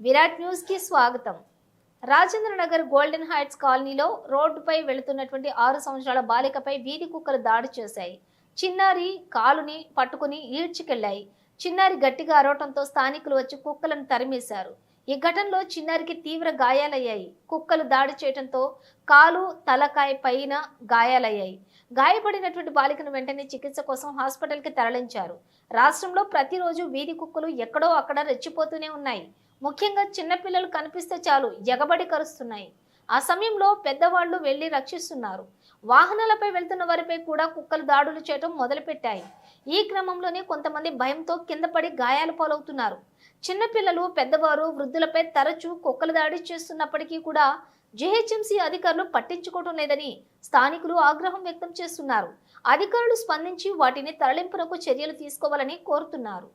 విరాట్ న్యూస్కి స్వాగతం. Rajendranagar golden heights కాలనీలో రోడ్డుపై వెళుతున్నటువంటి ఆరు సంవత్సరాల బాలికపై వీధి కుక్కలు దాడి చేశాయి. చిన్నారి కాలుని పట్టుకుని ఈడ్చుకెళ్ళాయి. చిన్నారి గట్టిగా అరవటంతో స్థానికులు వచ్చి కుక్కలను తరిమేశారు. ఈ ఘటనలో చిన్నారికి తీవ్ర గాయాలయ్యాయి. కుక్కలు దాడి చేయడంతో కాలు తలకాయ పైన గాయాలయ్యాయి. గాయపడినటువంటి బాలికను వెంటనే చికిత్స కోసం హాస్పిటల్కి తరలించారు. రాష్ట్రంలో ప్రతిరోజు వీధి కుక్కలు ఎక్కడో అక్కడ రెచ్చిపోతూనే ఉన్నాయి. ముఖ్యంగా చిన్నపిల్లలు కనిపిస్తే చాలు ఎగబడి కరుస్తున్నాయి. ఆ సమయంలో పెద్దవాళ్ళు వెళ్ళి రక్షిస్తున్నారు. వాహనాలపై వెళ్తున్న వారిపై కూడా కుక్కలు దాడులు చేయడం మొదలుపెట్టాయి. ఈ క్రమంలోనే కొంతమంది భయంతో కింద పడి గాయాల పాలవుతున్నారు. చిన్నపిల్లలు పెద్దవారు వృద్ధులపై తరచూ కుక్కలు దాడి చేస్తున్నప్పటికీ కూడా జీహెచ్ఎంసీ అధికారులు పట్టించుకోవడం లేదని స్థానికులు ఆగ్రహం వ్యక్తం చేస్తున్నారు. అధికారులు స్పందించి వాటిని తరలింపునకు చర్యలు తీసుకోవాలని కోరుతున్నారు.